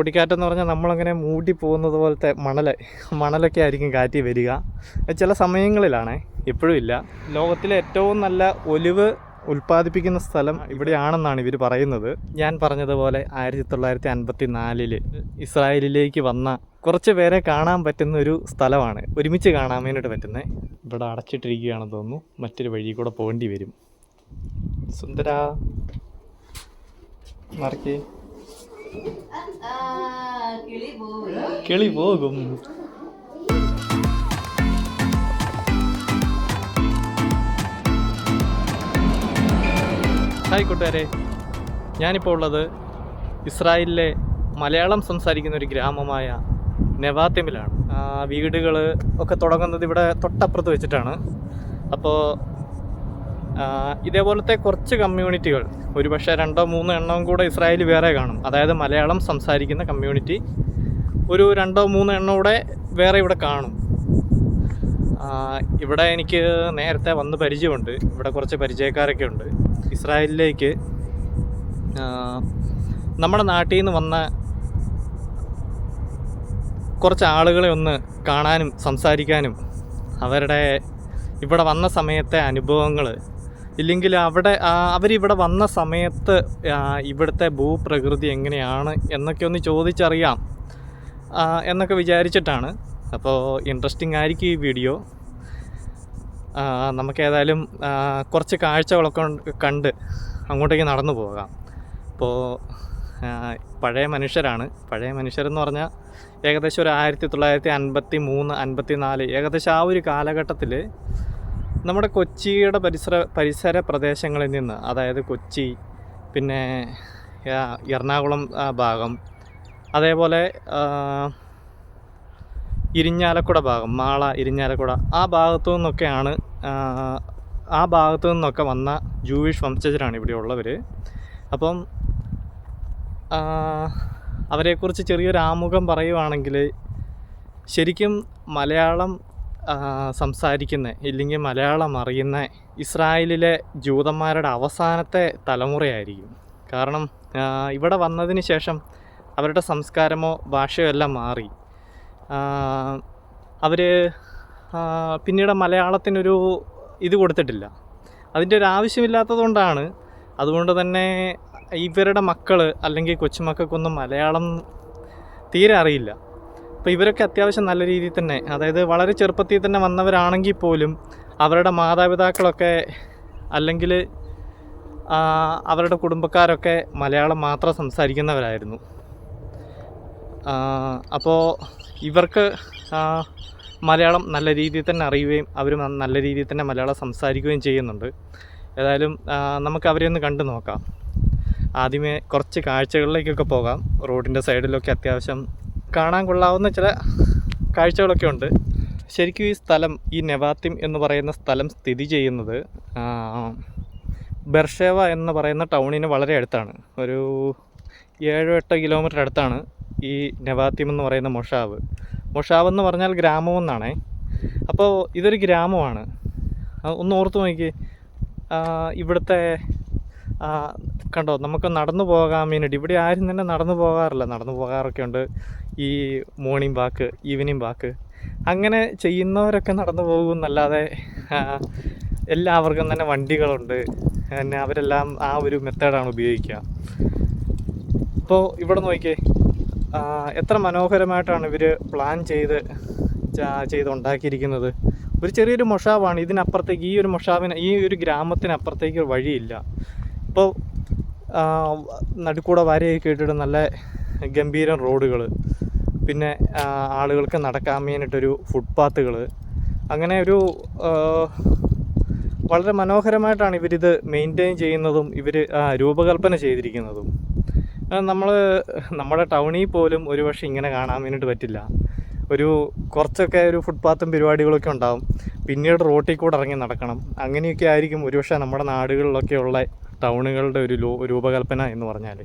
പൊടിക്കാറ്റെന്ന് പറഞ്ഞാൽ നമ്മളങ്ങനെ മൂടി പോകുന്നത് പോലത്തെ മണൽ മണലൊക്കെ ആയിരിക്കും കാറ്റി വരിക. ചില സമയങ്ങളിലാണ് എപ്പോഴും ഇല്ല. ലോകത്തിലെ ഏറ്റവും നല്ല ഒലിവ് ഉൽപ്പാദിപ്പിക്കുന്ന സ്ഥലം ഇവിടെയാണെന്നാണ് ഇവർ പറയുന്നത്. ഞാൻ പറഞ്ഞതുപോലെ ആയിരത്തി തൊള്ളായിരത്തി അൻപത്തി നാലിൽ ഇസ്രായേലിലേക്ക് വന്ന കുറച്ച് പേരെ കാണാൻ പറ്റുന്ന ഒരു സ്ഥലമാണ്. ഒരുമിച്ച് കാണാൻ വേണ്ടിയിട്ട് പറ്റുന്നത് ഇവിടെ അടച്ചിട്ടിരിക്കുകയാണെന്ന് തോന്നുന്നു. മറ്റൊരു വഴി കൂടെ പോകേണ്ടി വരും. സുന്ദര മറക്കേ. കിളി പോകും ഹായ് കൂട്ടുകാരെ. ഞാനിപ്പോൾ ഉള്ളത് ഇസ്രായേലിലെ മലയാളം സംസാരിക്കുന്ന ഒരു ഗ്രാമമായ നെവാത്തിമിലാണ്. വീടുകൾ ഒക്കെ തുടങ്ങുന്നത് ഇവിടെ തൊട്ടപ്പുറത്ത് വെച്ചിട്ടാണ്. അപ്പോൾ ഇതേപോലത്തെ കുറച്ച് കമ്മ്യൂണിറ്റികൾ ഒരുപക്ഷെ രണ്ടോ മൂന്നോ എണ്ണവും കൂടെ ഇസ്രായേൽ വേറെ കാണും. അതായത് മലയാളം സംസാരിക്കുന്ന കമ്മ്യൂണിറ്റി ഒരു രണ്ടോ മൂന്നോ എണ്ണം കൂടെ വേറെ ഇവിടെ കാണും. ഇവിടെ എനിക്ക് നേരത്തെ വന്ന് പരിചയമുണ്ട്. ഇവിടെ കുറച്ച് പരിചയക്കാരൊക്കെ ഉണ്ട്. ഇസ്രായേലിലേക്ക് നമ്മുടെ നാട്ടിൽ നിന്ന് വന്ന കുറച്ച് ആളുകളെ ഒന്ന് കാണാനും സംസാരിക്കാനും അവരുടെ ഇവിടെ വന്ന സമയത്തെ അനുഭവങ്ങൾ ഇല്ലെങ്കിൽ അവിടെ അവരിവിടെ വന്ന സമയത്ത് ഇവിടുത്തെ ഭൂപ്രകൃതി എങ്ങനെയാണ് എന്നൊക്കെ ഒന്ന് ചോദിച്ചറിയാം എന്നൊക്കെ വിചാരിച്ചിട്ടാണ്. അപ്പോൾ ഇൻട്രസ്റ്റിംഗ് ആയിരിക്കും ഈ വീഡിയോ. നമുക്കേതായാലും കുറച്ച് കാഴ്ചകളൊക്കെ കണ്ട് അങ്ങോട്ടേക്ക് നടന്നു പോകാം. അപ്പോൾ പഴയ മനുഷ്യരാണ്. പഴയ മനുഷ്യരെന്ന് പറഞ്ഞാൽ ഏകദേശം ഒരു ആയിരത്തി തൊള്ളായിരത്തി അൻപത്തി മൂന്ന് അൻപത്തി നാല് ഏകദേശം ആ ഒരു കാലഘട്ടത്തിൽ നമ്മുടെ കൊച്ചിയുടെ പരിസര പരിസര പ്രദേശങ്ങളിൽ നിന്ന് അതായത് കൊച്ചി പിന്നെ എറണാകുളം ഭാഗം അതേപോലെ ഇരിഞ്ഞാലക്കുട ഭാഗം മാള ഇരിഞ്ഞാലക്കുട ആ ഭാഗത്തു നിന്നൊക്കെയാണ് ആ, ഭാഗത്തു നിന്നൊക്കെ വന്ന ജൂയിഷ് വംശജരാണ് ഇവിടെ ഉള്ളവർ അപ്പം അവരെക്കുറിച്ച് ചെറിയൊരു ആമുഖം പറയുവാണെങ്കിൽ ശരിക്കും മലയാളം സംസാരിക്കുന്ന ഇല്ലെങ്കിൽ മലയാളം അറിയുന്ന ഇസ്രായേലിലെ ജൂതന്മാരുടെ അവസാനത്തെ തലമുറയായിരിക്കും. കാരണം ഇവിടെ വന്നതിന് ശേഷം അവരുടെ സംസ്കാരമോ ഭാഷയോ എല്ലാം മാറി. അവർ പിന്നീട് മലയാളത്തിനൊരു ഇത് കൊടുത്തിട്ടില്ല. അതിന്റെ ഒരു ആവശ്യമില്ലാത്തതുകൊണ്ടാണ് അതുകൊണ്ട് തന്നെ ഇവരുടെ മക്കൾ അല്ലെങ്കിൽ കൊച്ചുമക്കൾക്കൊന്നും മലയാളം തീരെ അറിയില്ല. അപ്പോൾ ഇവരൊക്കെ അത്യാവശ്യം നല്ല രീതിയിൽ തന്നെ അതായത് വളരെ ചെറുപ്പത്തിൽ തന്നെ വന്നവരാണെങ്കിൽ പോലും അവരുടെ മാതാപിതാക്കളൊക്കെ അല്ലെങ്കിൽ അവരുടെ കുടുംബക്കാരൊക്കെ മലയാളം മാത്രം സംസാരിക്കുന്നവരായിരുന്നു. അപ്പോൾ ഇവർക്ക് മലയാളം നല്ല രീതിയിൽ തന്നെ അറിയുകയും അവർ നല്ല രീതിയിൽ തന്നെ മലയാളം സംസാരിക്കുകയും ചെയ്യുന്നുണ്ട്. ഏതായാലും നമുക്ക് അവരെ ഒന്ന് കണ്ടു നോക്കാം. ആദ്യമേ കുറച്ച് കാഴ്ചകളിലേക്കൊക്കെ പോകാം. റോഡിന്റെ സൈഡിലൊക്കെ അത്യാവശ്യം കാണാൻ കൊള്ളാവുന്ന ചില കാഴ്ചകളൊക്കെ ഉണ്ട്. ശരിക്കും ഈ സ്ഥലം ഈ നെവാത്തിം എന്ന് പറയുന്ന സ്ഥലം സ്ഥിതി ചെയ്യുന്നത് ബർഷേവ എന്ന് പറയുന്ന ടൗണിന് വളരെ അടുത്താണ്. ഒരു ഏഴോ എട്ടോ കിലോമീറ്റർ അടുത്താണ് ഈ നെവാത്തിം എന്ന് പറയുന്ന മൊഷാവ്. മൊഷാവ് എന്ന് പറഞ്ഞാൽ ഗ്രാമം എന്നാണേ. അപ്പോൾ ഇതൊരു ഗ്രാമമാണ്. ഒന്ന് ഓർത്ത് നോക്കി ഇവിടുത്തെ കണ്ടോ നമുക്ക് നടന്നു പോകാൻ വേണ്ടിയിട്ട് ഇവിടെ ആരും തന്നെ നടന്നു പോകാറില്ല. നടന്നു പോകാറൊക്കെ ഉണ്ട്. ഈ മോർണിംഗ് വാക്ക് ഈവനിങ് വാക്ക് അങ്ങനെ ചെയ്യുന്നവരൊക്കെ നടന്നു പോകും. എന്നല്ലാതെ എല്ലാവർക്കും തന്നെ വണ്ടികളുണ്ട്. പിന്നെ അവരെല്ലാം ആ ഒരു മെത്തേഡാണ് ഉപയോഗിക്കുക. ഇപ്പോൾ ഇവിടെ നോക്കിയേ എത്ര മനോഹരമായിട്ടാണ് ഇവർ പ്ലാൻ ചെയ്ത് ചെയ്തുണ്ടാക്കിയിരിക്കുന്നത്. ഒരു ചെറിയൊരു മൊഷാവാണ്. ഇതിനപ്പുറത്തേക്ക് ഈ ഒരു മൊഷാവിന് ഈ ഒരു ഗ്രാമത്തിനപ്പുറത്തേക്ക് വഴിയില്ല. ഇപ്പോൾ നടുക്കൂടെ വരയൊക്കെ ഇട്ടിട്ട് നല്ല ഗംഭീരം റോഡുകൾ പിന്നെ ആളുകൾക്ക് നടക്കാൻ വേണ്ടിയിട്ടൊരു ഫുട്പാത്തുകൾ അങ്ങനെ ഒരു വളരെ മനോഹരമായിട്ടാണ് ഇവരിത് മെയിന്റെയിൻ ചെയ്യുന്നതും ഇവർ രൂപകൽപ്പന ചെയ്തിരിക്കുന്നതും. നമ്മൾ നമ്മുടെ ടൗണിൽ പോലും ഒരുപക്ഷെ ഇങ്ങനെ കാണാൻ വേണ്ടിയിട്ട് പറ്റില്ല. ഒരു കുറച്ചൊക്കെ ഒരു ഫുട്പാത്തും പരിപാടികളൊക്കെ ഉണ്ടാവും. പിന്നീട് റോട്ടിൽ കൂടെ ഇറങ്ങി നടക്കണം. അങ്ങനെയൊക്കെ ആയിരിക്കും ഒരുപക്ഷെ നമ്മുടെ നാടുകളിലൊക്കെ ഉള്ള ടൗണുകളുടെ ഒരു രൂപകൽപ്പന എന്ന് പറഞ്ഞാൽ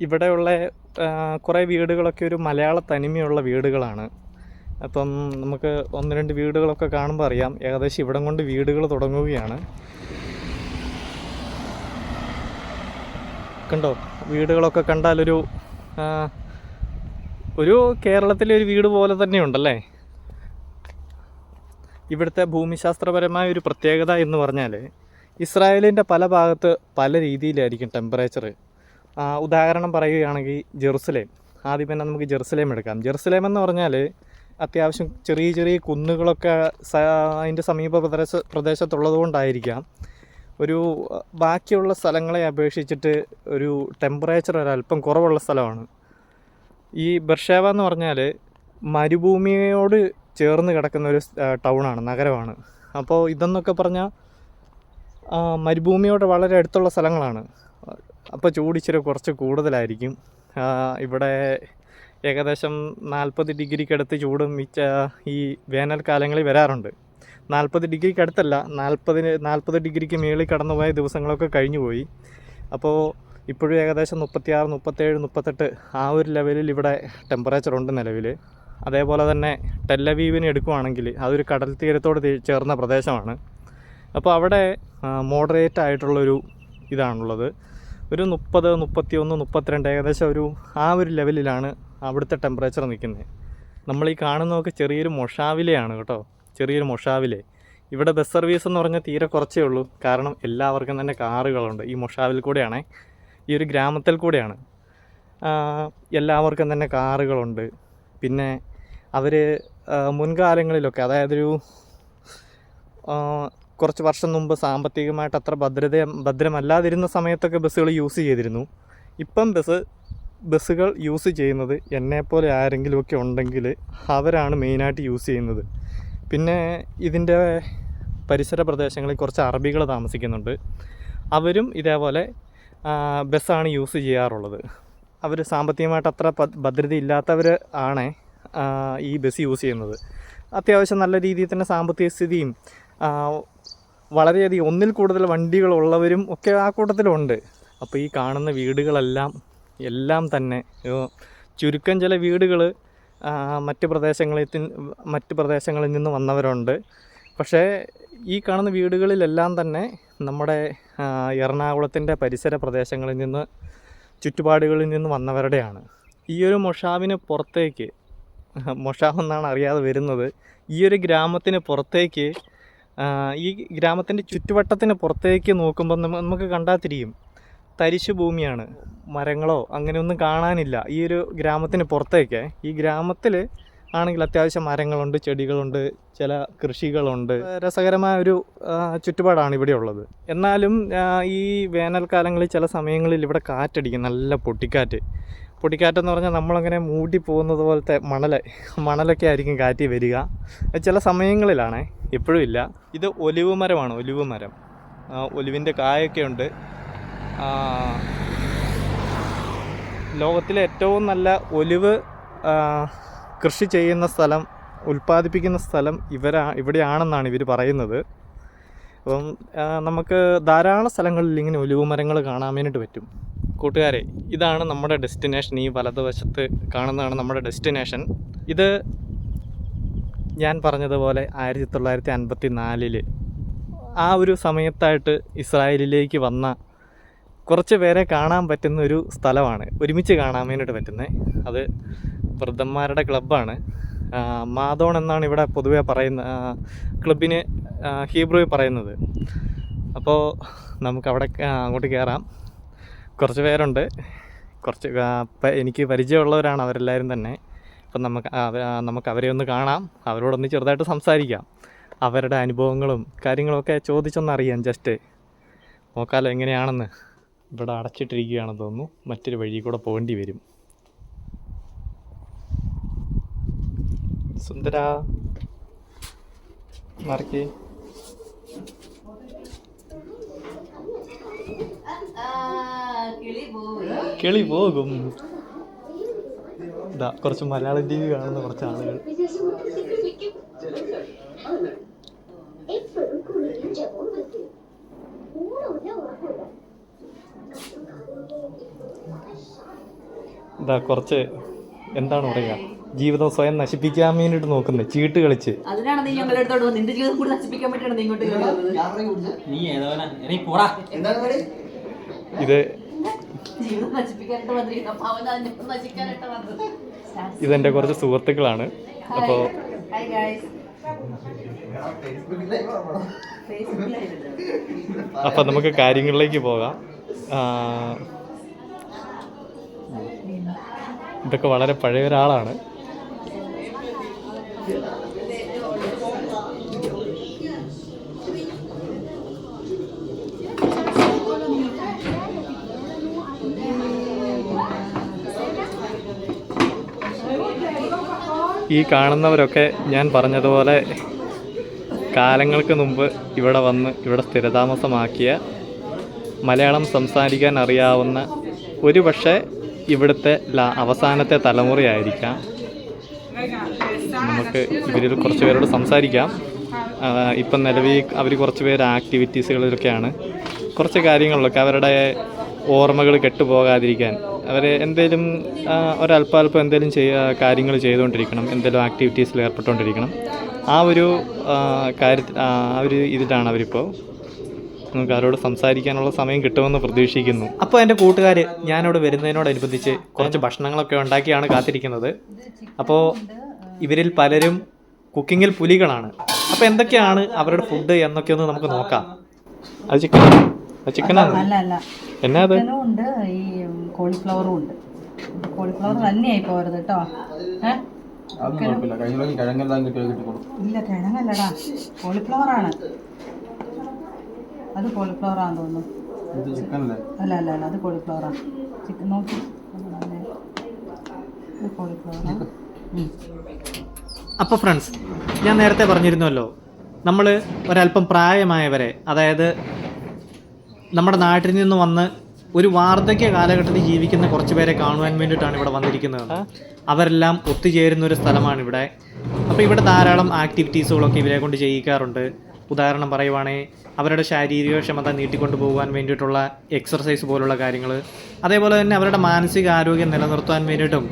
ഇവിടെയുള്ള കുറേ വീടുകളൊക്കെ ഒരു മലയാള തനിമയുള്ള വീടുകളാണ്. അപ്പം നമുക്ക് ഒന്ന് രണ്ട് വീടുകളൊക്കെ കാണുമ്പോൾ അറിയാം ഏകദേശം ഇവിടം കൊണ്ട് വീടുകൾ തുടങ്ങുകയാണ്. കണ്ടോ? വീടുകളൊക്കെ കണ്ടാലൊരു ഒരു കേരളത്തിലെ ഒരു വീട് പോലെ തന്നെ ഉണ്ടല്ലേ? ഇവിടുത്തെ ഭൂമിശാസ്ത്രപരമായ ഒരു പ്രത്യേകത എന്ന് പറഞ്ഞാൽ ഇസ്രായേലിന്റെ പല ഭാഗത്ത് പല രീതിയിലായിരിക്കും ടെമ്പറേച്ചർ ഉദാഹരണം പറയുകയാണെങ്കിൽ ജെറുസലേം. ആദ്യം തന്നെ നമുക്ക് ജെറുസലേം എടുക്കാം. ജെറുസലേം എന്ന് പറഞ്ഞാൽ അത്യാവശ്യം ചെറിയ ചെറിയ കുന്നുകളൊക്കെ അതിന്റെ സമീപ പ്രദേശ പ്രദേശത്തുള്ളത് കൊണ്ടായിരിക്കാം ഒരു ബാക്കിയുള്ള സ്ഥലങ്ങളെ അപേക്ഷിച്ചിട്ട് ഒരു ടെമ്പറേച്ചർ ഒരല്പം കുറവുള്ള സ്ഥലമാണ്. ഈ ബർഷേവ എന്ന് പറഞ്ഞാൽ മരുഭൂമിയോട് ചേർന്ന് കിടക്കുന്ന ഒരു ടൗണാണ് നഗരമാണ്. അപ്പോൾ ഇതെന്നൊക്കെ പറഞ്ഞാൽ മരുഭൂമിയോട് വളരെ അടുത്തുള്ള സ്ഥലങ്ങളാണ്. അപ്പോൾ ചൂട് ഇച്ചിരി കുറച്ച് കൂടുതലായിരിക്കും. ഇവിടെ ഏകദേശം നാൽപ്പത് ഡിഗ്രിക്കടുത്ത് ചൂടും മിച്ച ഈ വേനൽക്കാലങ്ങളിൽ വരാറുണ്ട്. നാൽപ്പത് ഡിഗ്രിക്ക് അടുത്തല്ല നാൽപ്പതിന് നാൽപ്പത് ഡിഗ്രിക്ക് മേളിൽ കടന്നുപോയ ദിവസങ്ങളൊക്കെ കഴിഞ്ഞു പോയി അപ്പോൾ ഇപ്പോഴും ഏകദേശം മുപ്പത്തിയാറ് മുപ്പത്തേഴ് മുപ്പത്തെട്ട് ആ ഒരു ലെവലിൽ ഇവിടെ ടെമ്പറേച്ചർ ഉണ്ട് നിലവിൽ അതേപോലെ തന്നെ ടെല്ലവീവിന് എടുക്കുവാണെങ്കിൽ അതൊരു കടൽ തീരത്തോട് ചേർന്ന പ്രദേശമാണ്. അപ്പോൾ അവിടെ മോഡറേറ്റ് ആയിട്ടുള്ളൊരു ഇതാണുള്ളത്. ഒരു മുപ്പത് മുപ്പത്തി ഒന്ന് മുപ്പത്തിരണ്ട് ഏകദേശം ഒരു ആ ഒരു ലെവലിലാണ് അവിടുത്തെ ടെമ്പറേച്ചർ നിൽക്കുന്നത് നമ്മൾ ഈ കാണുന്നതൊക്കെ ചെറിയൊരു മൊഷാവിലയാണ് കേട്ടോ. ചെറിയൊരു മൊഷാവിലെ. ഇവിടെ ബസ് സർവീസ് എന്ന് പറഞ്ഞാൽ തീരെ കുറച്ചേ ഉള്ളൂ. കാരണം എല്ലാവർക്കും തന്നെ കാറുകളുണ്ട്. ഈ മൊഷാവിൽ കൂടെയാണ്. ഈ ഒരു ഗ്രാമത്തിൽ കൂടെയാണ്. എല്ലാവർക്കും തന്നെ കാറുകളുണ്ട്. പിന്നെ അവർ മുൻകാലങ്ങളിലൊക്കെ അതായത് ഒരു ആ, കുറച്ച് വർഷം മുമ്പ് സാമ്പത്തികമായിട്ട് അത്ര ഭദ്രത ഭദ്രമല്ലാതിരുന്ന സമയത്തൊക്കെ ബസ്സുകൾ യൂസ് ചെയ്തിരുന്നു. ഇപ്പം ബസ് ബസ്സുകൾ യൂസ് ചെയ്യുന്നത് എന്നെപ്പോലെ ആരെങ്കിലുമൊക്കെ ഉണ്ടെങ്കിൽ അവരാണ് മെയിനായിട്ട് യൂസ് ചെയ്യുന്നത്. പിന്നെ ഇതിന്റെ പരിസര പ്രദേശങ്ങളിൽ കുറച്ച് അറബികൾ താമസിക്കുന്നുണ്ട്. അവരും ഇതേപോലെ ബസ്സാണ് യൂസ് ചെയ്യാറുള്ളത്. അവർ സാമ്പത്തികമായിട്ട് അത്ര ഭദ്രത ഇല്ലാത്തവർ ആണ് ഈ ബസ് യൂസ് ചെയ്യുന്നത്. അത്യാവശ്യം നല്ല രീതിയിൽ തന്നെ സാമ്പത്തിക സ്ഥിതിയും വളരെയധികം ഒന്നിൽ കൂടുതൽ വണ്ടികളുള്ളവരും ഒക്കെ ആ കൂട്ടത്തിലുണ്ട്. അപ്പോൾ ഈ കാണുന്ന വീടുകളെല്ലാം എല്ലാം തന്നെ ചുരുക്കം ചില വീടുകൾ മറ്റ് പ്രദേശങ്ങളിൽ മറ്റ് പ്രദേശങ്ങളിൽ നിന്ന് വന്നവരുണ്ട്. പക്ഷേ ഈ കാണുന്ന വീടുകളിലെല്ലാം തന്നെ നമ്മുടെ എറണാകുളത്തിന്റെ പരിസര പ്രദേശങ്ങളിൽ നിന്ന് ചുറ്റുപാടുകളിൽ നിന്ന് വന്നവരുടെയാണ്. ഈ ഒരു മൊഷാവിന് പുറത്തേക്ക് മൊഷാവ് എന്നാണ് അറിയാതെ വരുന്നത്. ഈ ഒരു ഗ്രാമത്തിന് പുറത്തേക്ക് ഈ ഗ്രാമത്തിന്റെ ചുറ്റുവട്ടത്തിന് പുറത്തേക്ക് നോക്കുമ്പോൾ നമുക്ക് കണ്ടാത്തിരിക്കും തരിശു ഭൂമിയാണ്. മരങ്ങളോ അങ്ങനെയൊന്നും കാണാനില്ല. ഈ ഒരു ഗ്രാമത്തിന് പുറത്തേക്ക്. ഈ ഗ്രാമത്തിൽ ആണെങ്കിൽ അത്യാവശ്യം മരങ്ങളുണ്ട് ചെടികളുണ്ട് ചില കൃഷികളുണ്ട്. രസകരമായ ഒരു ചുറ്റുപാടാണ് ഇവിടെ ഉള്ളത്. എന്നാലും ഈ വേനൽക്കാലങ്ങളിൽ ചില സമയങ്ങളിൽ ഇവിടെ കാറ്റടിക്കും. നല്ല പൊട്ടിക്കാറ്റ്. പൊട്ടിക്കാറ്റെന്ന് പറഞ്ഞാൽ നമ്മളങ്ങനെ മൂടി പോകുന്നത് പോലത്തെ മണൽ മണലൊക്കെ ആയിരിക്കും കാറ്റി വരിക. ചില സമയങ്ങളിലാണ് എപ്പോഴും ഇല്ല. ഇത് ഒലിവ് മരമാണ് ഒലിവ് മരം. ഒലിവിന്റെ കായൊക്കെ ഉണ്ട്. ലോകത്തിലെ ഏറ്റവും നല്ല ഒലിവ് കൃഷി ചെയ്യുന്ന സ്ഥലം ഉൽപ്പാദിപ്പിക്കുന്ന സ്ഥലം ഇവരാ ഇവിടെയാണെന്നാണ് ഇവർ പറയുന്നത്. അപ്പം നമുക്ക് ധാരാളം സ്ഥലങ്ങളിൽ ഇങ്ങനെ ഒലിവ് മരങ്ങൾ കാണാൻ വേണ്ടിയിട്ട് പറ്റും. കൂട്ടുകാരെ ഇതാണ് നമ്മുടെ ഡെസ്റ്റിനേഷൻ. ഈ വലതുവശത്ത് കാണുന്നതാണ് നമ്മുടെ ഡെസ്റ്റിനേഷൻ. ഇത് ഞാൻ പറഞ്ഞതുപോലെ ആയിരത്തി തൊള്ളായിരത്തി അൻപത്തി നാലിൽ ആ ഒരു സമയത്തായിട്ട് ഇസ്രായേലിലേക്ക് വന്ന കുറച്ച് പേരെ കാണാൻ പറ്റുന്ന ഒരു സ്ഥലമാണ്. ഒരുമിച്ച് കാണാൻ വേണ്ടിയിട്ട് പറ്റുന്നത് അത് വൃദ്ധന്മാരുടെ ക്ലബ്ബാണ്. മാധോൺ എന്നാണ് ഇവിടെ പൊതുവേ പറയുന്ന ക്ലബിന് ഹീബ്രുവിൽ പറയുന്നത്. അപ്പോൾ നമുക്ക് അവിടെ അങ്ങോട്ട് കയറാം കുറച്ച് പേരുണ്ട്. കുറച്ച് എനിക്ക് പരിചയമുള്ളവരാണ് അവരെല്ലാവരും തന്നെ. അപ്പം നമുക്ക് നമുക്ക് അവരെ ഒന്ന് കാണാം. അവരോടൊന്ന് ചെറുതായിട്ട് സംസാരിക്കാം. അവരുടെ അനുഭവങ്ങളും കാര്യങ്ങളൊക്കെ ചോദിച്ചൊന്നറിയാം ജസ്റ്റ് നോക്കാലോ എങ്ങനെയാണെന്ന്. ഇവിടെ അടച്ചിട്ടിരിക്കുകയാണെന്ന് തോന്നുന്നു. മറ്റൊരു വഴി കൂടെ പോകേണ്ടി വരും. സുന്ദര. മറക്കി. കിളി പോകും ഇതാ കുറച്ച് മലയാളം ടി വി കാണുന്ന കുറച്ച് ആളുകൾ. ഇതാ കുറച്ച് എന്താണ് പറയുക? ജീവിതം സ്വയം നശിപ്പിക്കാൻ വേണ്ടിട്ട് നോക്കുന്നത് ചീട്ട് കളിച്ച്. ഇത് ജീവിതം നശിപ്പിക്കാനായിട്ട് വന്നിരിക്കുന്ന. അപ്പൊ അവൻ അതിനെ നശിക്കാനായിട്ട് വന്നത്. ഇതെന്റെ കുറച്ച് സുഹൃത്തുക്കളാണ്. അപ്പോ അപ്പം നമുക്ക് കാര്യങ്ങളിലേക്ക് പോകാം. ഇതൊക്കെ വളരെ പഴയ ഒരാളാണ്. ഈ കാണുന്നവരൊക്കെ ഞാൻ പറഞ്ഞതുപോലെ കാലങ്ങൾക്ക് മുമ്പ് ഇവിടെ വന്ന് ഇവിടെ സ്ഥിരതാമസമാക്കിയ മലയാളം സംസാരിക്കാൻ അറിയാവുന്ന ഒരു പക്ഷേ ഇവിടുത്തെ അവസാനത്തെ തലമുറയായിരിക്കാം. നമുക്ക് ഇവരിൽ കുറച്ച് പേരോട് സംസാരിക്കാം. ഇപ്പം നിലവിൽ അവർ കുറച്ച് പേര് ആക്ടിവിറ്റീസുകളിലൊക്കെയാണ് കുറച്ച് കാര്യങ്ങളിലൊക്കെ അവരുടെ ഓർമ്മകൾ കെട്ടുപോകാതിരിക്കാൻ അവർ എന്തെങ്കിലും ഒരല്പം അല്പം എന്തെങ്കിലും ചെയ്യ കാര്യങ്ങൾ ചെയ്തുകൊണ്ടിരിക്കണം എന്തെങ്കിലും ആക്ടിവിറ്റീസിൽ ഏർപ്പെട്ടുകൊണ്ടിരിക്കണം. ആ ഒരു കാര്യത്തിൽ ആ ഒരു ഇതിലാണ് അവരിപ്പോൾ നമുക്ക് അവരോട് സംസാരിക്കാനുള്ള സമയം കിട്ടുമെന്ന് പ്രതീക്ഷിക്കുന്നു. അപ്പോൾ എന്റെ കൂട്ടുകാർ ഞാനവിടെ വരുന്നതിനോടനുബന്ധിച്ച് കുറച്ച് ഭക്ഷണങ്ങളൊക്കെ ഉണ്ടാക്കിയാണ് കാത്തിരിക്കുന്നത്. അപ്പോൾ ഇവരിൽ പലരും കുക്കിങ്ങിൽ പുലികളാണ്. അപ്പോൾ എന്തൊക്കെയാണ് അവരുടെ ഫുഡ് എന്നൊക്കെ ഒന്ന് നമുക്ക് നോക്കാം. അത് ചിക്കൻ അല്ല അല്ല എന്നാ അത്? ചിക്കനും ഉണ്ട്. ഈ കോളിഫ്ലവറും ഉണ്ട്. കോളിഫ്ലവർ തന്നെയായി പോരുത് കേട്ടോ ഏ? അതൊന്നും കുഴപ്പമില്ല. കഴിഞ്ഞ പ്രാവശ്യം കിഴങ്ങെല്ലാം കിട്ടിയോ കിട്ടിക്കോളും ഇല്ല കിഴങ്ങല്ലടാ. കോളിഫ്ലവർ ആണ്. അത് കോളിഫ്ലവർ ആണെന്ന് തോന്നുന്നു. ഇത് അല്ല അല്ല? അല്ല അത് കോളിഫ്ലവറാണ് ചിക്കൻ നോക്കി. അതെ. ഇത് കോളിഫ്ലവറാണ് അപ്പോൾ ഫ്രണ്ട്സ് ഞാൻ നേരത്തെ പറഞ്ഞിരുന്നല്ലോ നമ്മൾ ഒരല്പം പ്രായമായവരെ അതായത് നമ്മുടെ നാട്ടിൽ നിന്ന് വന്ന് ഒരു വാർദ്ധക്യ കാലഘട്ടത്തിൽ ജീവിക്കുന്ന കുറച്ച് പേരെ കാണുവാൻ വേണ്ടിയിട്ടാണ് ഇവിടെ വന്നിരിക്കുന്നത്. അവരെല്ലാം ഒത്തുചേരുന്ന ഒരു സ്ഥലമാണ് ഇവിടെ അപ്പോൾ ഇവിടെ ധാരാളം ആക്ടിവിറ്റീസുകളൊക്കെ ഇവരെ കൊണ്ട് ചെയ്യിക്കാറുണ്ട്. ഉദാഹരണം പറയുവാണെങ്കിൽ അവരുടെ ശാരീരിക ക്ഷമത നീട്ടിക്കൊണ്ടു പോകാൻ വേണ്ടിയിട്ടുള്ള എക്സർസൈസ് പോലുള്ള കാര്യങ്ങൾ അതേപോലെ തന്നെ അവരുടെ മാനസിക ആരോഗ്യം നിലനിർത്താൻ വേണ്ടിയിട്ടും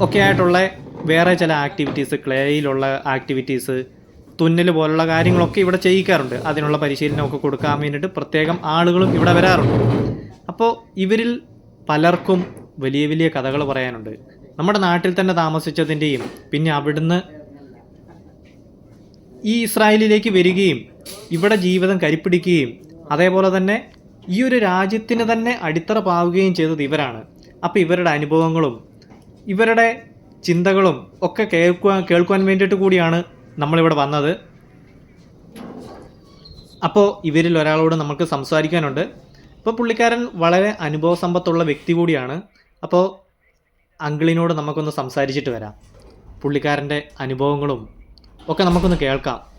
ഒക്കെ ആയിട്ടുള്ള വേറെ ചില ആക്ടിവിറ്റീസ് ക്ലേയിലുള്ള ആക്ടിവിറ്റീസ് തുന്നൽ പോലുള്ള കാര്യങ്ങളൊക്കെ ഇവിടെ ചെയ്യിക്കാറുണ്ട്. അതിനുള്ള പരിശീലനമൊക്കെ കൊടുക്കാൻ വേണ്ടിയിട്ട് പ്രത്യേകം ആളുകളും ഇവിടെ വരാറുണ്ട്. അപ്പോൾ ഇവരിൽ പലർക്കും വലിയ വലിയ കഥകൾ പറയാനുണ്ട്. നമ്മുടെ നാട്ടിൽ തന്നെ താമസിച്ചതിന്റെയും പിന്നെ അവിടുന്ന് ഈ ഇസ്രായേലിലേക്ക് വരികയും ഇവിടെ ജീവിതം കരിപ്പിടിക്കുകയും അതേപോലെ തന്നെ ഈ ഒരു രാജ്യത്തിന് തന്നെ അടിത്തറ പാവുകയും ചെയ്തത് ഇവരാണ്. അപ്പോൾ ഇവരുടെ അനുഭവങ്ങളും ഇവരുടെ ചിന്തകളും ഒക്കെ കേൾക്കുവാൻ കേൾക്കുവാൻ വേണ്ടിയിട്ട് കൂടിയാണ് നമ്മളിവിടെ വന്നത്. അപ്പോൾ ഇവരിൽ ഒരാളോട് നമുക്ക് സംസാരിക്കാനുണ്ട്. അപ്പോൾ പുള്ളിക്കാരൻ വളരെ അനുഭവ സമ്പത്തുള്ള വ്യക്തി കൂടിയാണ്. അപ്പോൾ അങ്കിളിനോട് നമുക്കൊന്ന് സംസാരിച്ചിട്ട് വരാം. പുള്ളിക്കാരന്റെ അനുഭവങ്ങളും ഒക്കെ നമുക്കൊന്ന് കേൾക്കാം.